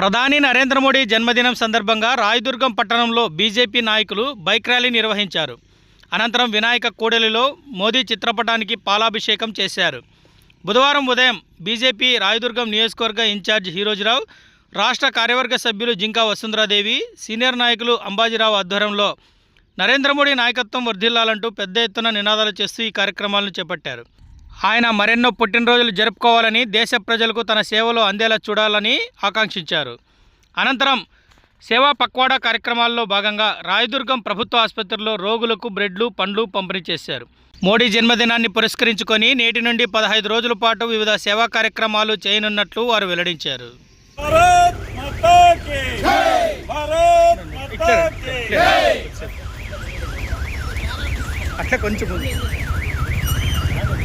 ప్రధాని నరేంద్ర మోడీ జన్మదినం సందర్భంగా రాయదుర్గం పట్టణంలో బీజేపీ నాయకులు బైక్ ర్యాలీ నిర్వహించారు. అనంతరం వినాయక కూడలిలో మోదీ చిత్రపటానికి పాలాభిషేకం చేశారు. బుధవారం ఉదయం బీజేపీ రాయదుర్గం నియోజకవర్గ ఇన్ఛార్జ్ హీరోజురావు రాష్ట్ర కార్యవర్గ సభ్యులు జింకా వసుంధరాదేవి సీనియర్ నాయకులు అంబాజీరావు ఆధ్వర్యంలో నరేంద్ర మోడీ నాయకత్వం వర్ధిల్లాలంటూ పెద్ద ఎత్తున నినాదాలు చేస్తూ ఈ కార్యక్రమాలను చేపట్టారు. ఆయన మరెన్నో పుట్టినరోజులు జరుపుకోవాలని దేశ ప్రజలకు తన సేవలు అందేలా చూడాలని ఆకాంక్షించారు. అనంతరం సేవా పక్వాడా కార్యక్రమాల్లో భాగంగా రాయదుర్గం ప్రభుత్వ ఆసుపత్రిలో రోగులకు బ్రెడ్లు పండ్లు పంపిణీ చేశారు. మోడీ జన్మదినాన్ని పురస్కరించుకొని నేటి నుండి పదహైదు రోజుల పాటు వివిధ సేవా కార్యక్రమాలు చేయనున్నట్లు వారు వెల్లడించారు. అట్లా కొంచెం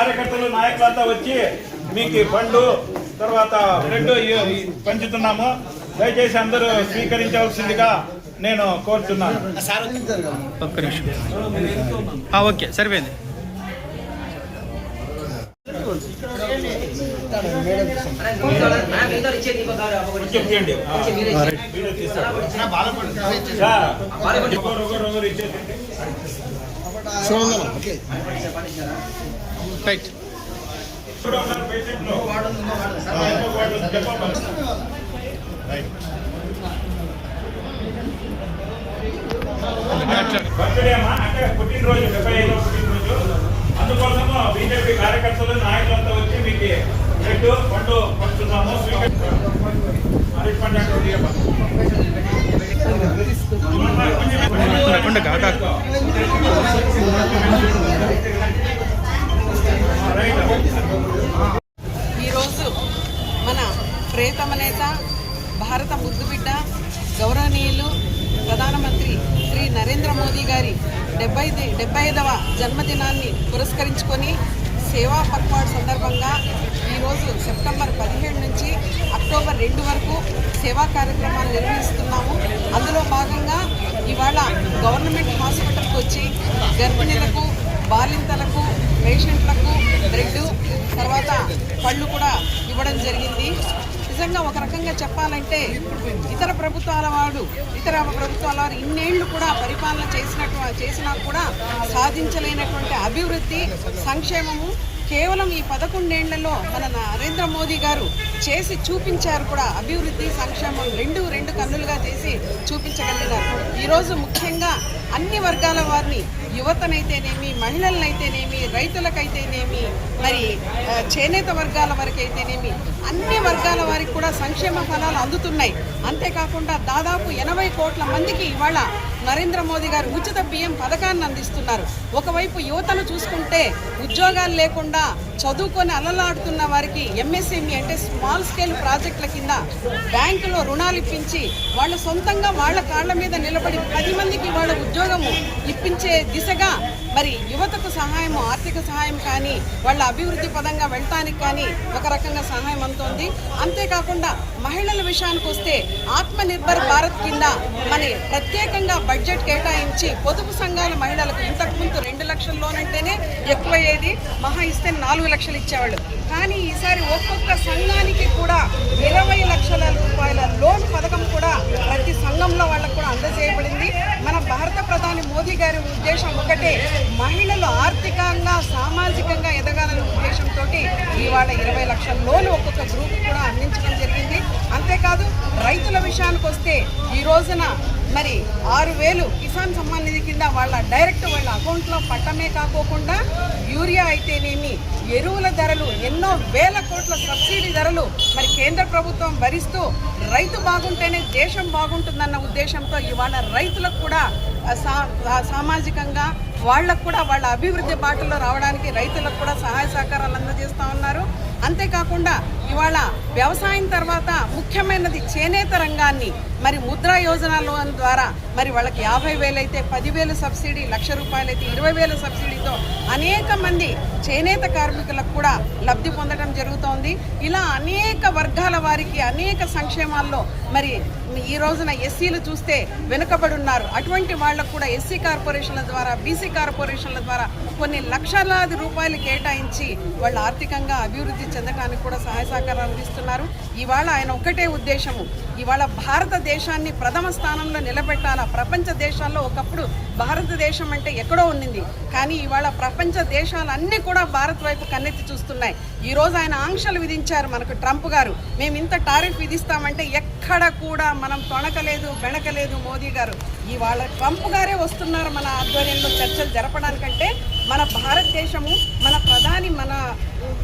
కార్యకర్తలు నాయకులంతా వచ్చి మీకు ఈ పండ్లు తర్వాత బ్రెడ్ పంచుతున్నాము. దయచేసి అందరూ స్వీకరించవలసిందిగా నేను కోరుతున్నాను. ఒక్క నిమిషం ఆ, ఓకే సరిపోయింది చెప్పండి టైట్ వీడియో పుట్టినరోజు డెబ్బై ఐదో పుట్టినరోజు అందుకోసము బీజేపీ కార్యకర్తలు నాయకులంతా వచ్చి మీకు బ్రెడ్ పండు పంచుతున్నాము అరటి పండు ఈరోజు మన ప్రేతమ నేత భారత ముద్దుబిడ్డ గౌరవనీయులు ప్రధానమంత్రి శ్రీ నరేంద్ర మోదీ గారి డెబ్బై డెబ్బై ఐదవ జన్మదినాన్ని పురస్కరించుకొని సేవా పక్వాడ్ సందర్భంగా ఈరోజు సెప్టెంబర్ పదిహేడు నుంచి అక్టోబర్ రెండు వరకు సేవా కార్యక్రమాలు నిర్వహిస్తున్నాము. అందులో భాగంగా ఇవాళ గవర్నమెంట్ హాస్పిటల్కి వచ్చి గర్భిణీలకు బాలింతలకు పేషెంట్లకు బ్రెడ్ తర్వాత పళ్ళు కూడా ఇవ్వడం జరిగింది. నిజంగా ఒక రకంగా చెప్పాలంటే ఇతర ప్రభుత్వాల వాడు ఇతర ప్రభుత్వాల వారు ఇన్నేళ్ళు కూడా పరిపాలన చేసినట్టు చేసినా కూడా సాధించలేనటువంటి అభివృద్ధి సంక్షేమము కేవలం ఈ పదకొండేళ్ళలో మన నరేంద్ర మోదీ గారు చేసి చూపించారు కూడా. అభివృద్ధి సంక్షేమం రెండు రెండు కన్నులుగా చేసి చూపించగలిగారు. ఈరోజు ముఖ్యంగా అన్ని వర్గాల వారిని యువతనైతేనేమి మహిళలనైతేనేమి రైతులకైతేనేమి మరి చేనేత వర్గాల వరకైతేనేమి అన్ని వర్గాల వారికి కూడా సంక్షేమ ఫలాలు అందుతున్నాయి. అంతేకాకుండా దాదాపు ఎనభై కోట్ల మందికి ఇవాళ నరేంద్ర మోదీ గారు ఉచిత బియ్యం పథకాన్ని అందిస్తున్నారు. ఒకవైపు యువతను చూసుకుంటే ఉద్యోగాలు లేకుండా చదువుకొని అలలాడుతున్న వారికి ఎంఎస్ఎంఈ అంటే స్మాల్ స్కేల్ ప్రాజెక్టుల కింద బ్యాంకులో రుణాలు ఇప్పించి వాళ్ళు సొంతంగా వాళ్ళ కాళ్ళ మీద నిలబడి పది మందికి వాళ్ళ ఉద్యోగము ఇప్పించే దిశగా మరి యువతకు సహాయం ఆర్థిక సహాయం కానీ వాళ్ళ అభివృద్ధి పదంగా వెళ్ళటానికి కానీ ఒక రకంగా సహాయం అందుతోంది. అంతేకాకుండా మహిళల విషయానికి వస్తే ఆత్మనిర్భర్ భారత్ కింద మరి ప్రత్యేకంగా బడ్జెట్ కేటాయించి పొదుపు సంఘాల మహిళలకు ఇంతకుముందు రెండు లక్షల లోన్ అంటేనే ఎక్కువయ్యేది. మహా ఇస్తే నాలుగు లక్షలు ఇచ్చేవాళ్ళు. కానీ ఈసారి ఒక్కొక్క సంఘానికి కూడా మోదీ గారి ఉద్దేశం ఒకటే మహిళలు ఆర్థికంగా సామాజికంగా ఎదగాలనే ఉద్దేశంతో ఇవాళ ఇరవై లక్షల లోన్ ఒక్కొక్క గ్రూప్ కూడా అందించడం జరిగింది. అంతేకాదు రైతుల విషయానికి వస్తే ఈ రోజున మరి ఆరు వేలు కిసాన్ సమ్మాన్ నిధి కింద వాళ్ళ డైరెక్ట్ వాళ్ళ అకౌంట్లో పట్టమే కాకోకుండా యూరియా అయితేనేమి ఎరువుల ధరలు ఎన్నో వేల కోట్ల సబ్సిడీ ధరలు మరి కేంద్ర ప్రభుత్వం భరిస్తూ రైతు బాగుంటేనే దేశం బాగుంటుందన్న ఉద్దేశంతో ఇవాళ రైతులకు కూడా సామాజికంగా వాళ్ళకు కూడా వాళ్ళ అభివృద్ధి బాటలో రావడానికి రైతులకు కూడా సహాయ సహకారాలు అందజేస్తూ ఉన్నారు. అంతేకాకుండా ఇవాళ వ్యవసాయం తర్వాత ముఖ్యమైనది చేనేత రంగాన్ని మరి ముద్రా యోజన లోన్ ద్వారా మరి వాళ్ళకి యాభై వేలు అయితే పదివేలు సబ్సిడీ లక్ష రూపాయలు అయితే ఇరవై వేల సబ్సిడీతో అనేక మంది చేనేత కార్మికులకు కూడా లబ్ధి పొందడం జరుగుతోంది. ఇలా అనేక వర్గాల వారికి అనేక సంక్షేమాల్లో మరి ఈ రోజున ఎస్సీలు చూస్తే వెనుకబడి ఉన్నారు అటువంటి వాళ్ళకు కూడా ఎస్సీ కార్పొరేషన్ల ద్వారా బీసీ కార్పొరేషన్ల ద్వారా కొన్ని లక్షలాది రూపాయలు కేటాయించి వాళ్ళు ఆర్థికంగా అభివృద్ధి చెందడానికి కూడా సహాయ సహకారాలు అందిస్తున్నారు. ఇవాళ ఆయన ఒక్కటే ఉద్దేశము. ఇవాళ భారతదేశాన్ని ప్రథమ స్థానంలో నిలబెట్టాలా? ప్రపంచ దేశాల్లో ఒకప్పుడు భారతదేశం అంటే ఎక్కడో ఉండింది కానీ ఇవాళ ప్రపంచ దేశాలన్నీ కూడా భారత్ వైపు కన్నెత్తి చూస్తున్నాయి. ఈరోజు ఆయన ఆంక్షలు విధించారు మనకు ట్రంప్ గారు. మేము ఇంత టారిఫ్ విధిస్తామంటే ఎక్కడ కూడా మనం తొణకలేదు బెణకలేదు మోదీ గారు. ఇవాళ ట్రంప్ గారే వస్తున్నారు మన ఆధ్వర్యంలో చర్చలు జరపడానికంటే మన భారతదేశము మన ప్రధాని మన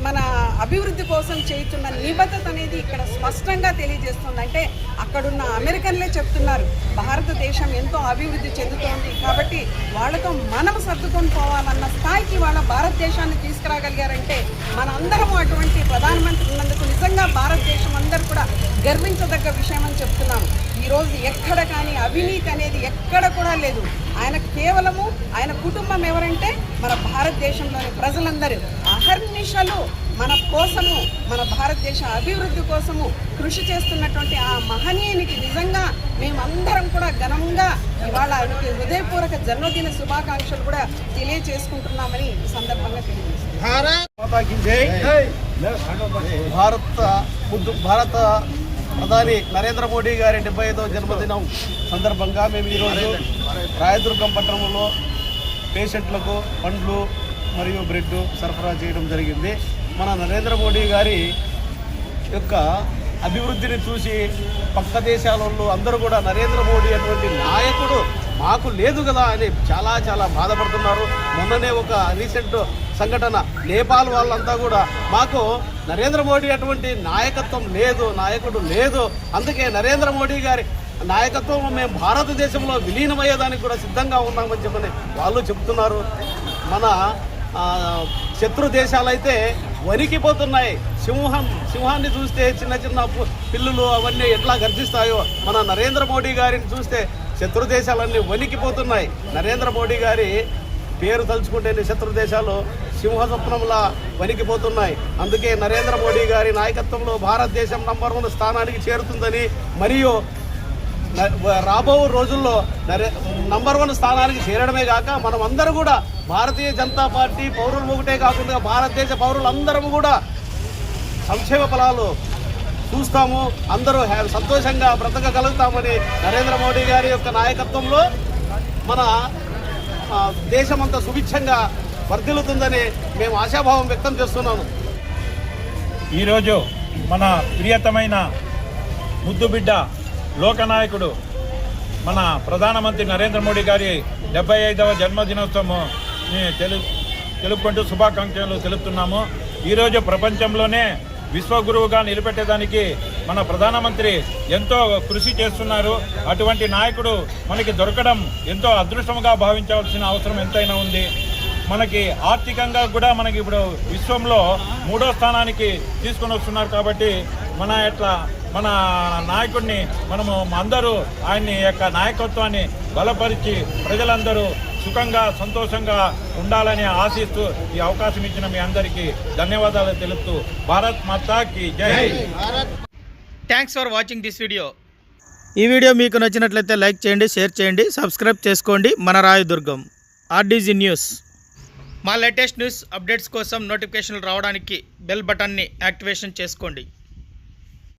మన అభివృద్ధి కోసం చేస్తున్న నిబద్ధత అనేది ఇక్కడ స్పష్టంగా తెలియజేస్తుంది. అంటే అక్కడున్న అమెరికన్లే చెప్తున్నారు భారతదేశం ఎంతో అభివృద్ధి చెందుతోంది కాబట్టి వాళ్ళతో మనం సర్దుకొని పోవాలన్న స్థాయికి వాళ్ళ భారతదేశాన్ని తీసుకురాగలిగారంటే మనందరము అటువంటి ప్రధానమంత్రి ఉన్నందుకు నిజంగా భారతదేశం అందరూ కూడా గర్వించదగ్గ విషయం అని చెప్తున్నాము ఈరోజు ఎక్కడ కానీ అవినీతి అనేది ఎక్కడ కూడా లేదు. ఆయన కేవలము ఆయన కుటుంబం ఎవరంటే మన భారతదేశంలోని ప్రజలందరూ. అహర్నిశలు మన కోసము మన భారతదేశ అభివృద్ధి కోసము కృషి చేస్తున్నటువంటి ఆ మహనీయునికి నిజంగా మేమందరం కూడా ఘనంగా ఇవాళ ఆయనకి హృదయపూర్వక జన్మదిన శుభాకాంక్షలు కూడా తెలియజేసుకుంటున్నామని ఈ సందర్భంగా తెలియజేస్తున్నాం. భారత ముద్దు భారత ప్రధాని నరేంద్ర మోడీ గారి డెబ్బై ఐదవ జన్మదినం సందర్భంగా మేము ఈరోజు రాయదుర్గం పట్టణంలో పేషెంట్లకు పండ్లు మరియు బ్రెడ్ సరఫరా చేయడం జరిగింది. మన నరేంద్ర మోడీ గారి యొక్క అభివృద్ధిని చూసి పక్క దేశాలలో అందరూ కూడా నరేంద్ర మోడీ అటువంటి నాయకుడు మాకు లేదు కదా అని చాలా చాలా బాధపడుతున్నారు. మొన్ననే ఒక రీసెంట్ సంఘటన నేపాల్ వాళ్ళంతా కూడా మాకు నరేంద్ర మోడీ అటువంటి నాయకత్వం లేదు నాయకుడు లేదు. అందుకే నరేంద్ర మోడీ గారి నాయకత్వం మేము భారతదేశంలో విలీనమయ్యేదానికి కూడా సిద్ధంగా ఉన్నామని చెప్పని వాళ్ళు చెప్తున్నారు. మన శత్రు దేశాలైతే వణికిపోతున్నాయి. సింహం సింహాన్ని చూస్తే చిన్న చిన్న పిల్లులు అవన్నీ ఎట్లా గర్జిస్తాయో మన నరేంద్ర మోడీ గారిని చూస్తే శత్రు దేశాలన్నీ వణికిపోతున్నాయి. నరేంద్ర మోడీ గారి పేరు తలుచుకుంటేనే శత్రు దేశాలు సింహ వణికిపోతున్నాయి. అందుకే నరేంద్ర మోడీ గారి నాయకత్వంలో భారతదేశం నంబర్ వన్ స్థానానికి చేరుతుందని మరియు రాబో రోజుల్లో నరే నంబర్ వన్ స్థానానికి చేరడమే కాక మనం అందరూ కూడా భారతీయ జనతా పార్టీ పౌరులు ఒకటే కాకుండా భారతదేశ పౌరులందరం కూడా సంక్షేమ ఫలాలు చూస్తాము. అందరూ సంతోషంగా బ్రతకగలుగుతామని నరేంద్ర మోడీ గారి యొక్క నాయకత్వంలో మన దేశమంతా సుభిక్షంగా వర్ధిల్లుతుందని మేము ఆశాభావం వ్యక్తం చేస్తున్నాము. ఈరోజు మన ప్రియతమైన ముద్దుబిడ్డ లోకనాయకుడు మన ప్రధానమంత్రి నరేంద్ర మోడీ గారి డెబ్బై ఐదవ జన్మదినోత్సవం తెలు తెలుపుకుంటూ శుభాకాంక్షలు తెలుపుతున్నాము. ఈరోజు ప్రపంచంలోనే విశ్వగురువుగా నిలబెట్టేదానికి మన ప్రధానమంత్రి ఎంతో కృషి చేస్తున్నారు. అటువంటి నాయకుడు మనకి దొరకడం ఎంతో అదృష్టంగా భావించవలసిన అవసరం ఎంతైనా ఉంది. మనకి ఆర్థికంగా కూడా మనకి ఇప్పుడు విశ్వంలో మూడో స్థానానికి తీసుకొని వస్తున్నారు కాబట్టి మన ఎట్లా మన నాయకుడిని మనము అందరూ ఆయన్ని యొక్క నాయకత్వాన్ని బలపరిచి ప్రజలందరూ సుఖంగా సంతోషంగా ఉండాలని ఆశిస్తూ ఈ అవకాశం ఇచ్చిన మీ అందరికీ ధన్యవాదాలు తెలుపుతూ భారత్ మాతాకి జై. Thanks for watching this video ఈ వీడియో మీకు నచ్చినట్లయితే లైక్ చేయండి షేర్ చేయండి సబ్స్క్రైబ్ చేసుకోండి. మన రాయదుర్గం ఆర్డీజీ న్యూస్. మా లేటెస్ట్ న్యూస్ అప్డేట్స్ కోసం నోటిఫికేషన్లు రావడానికి బెల్ బటన్ని యాక్టివేషన్ చేసుకోండి.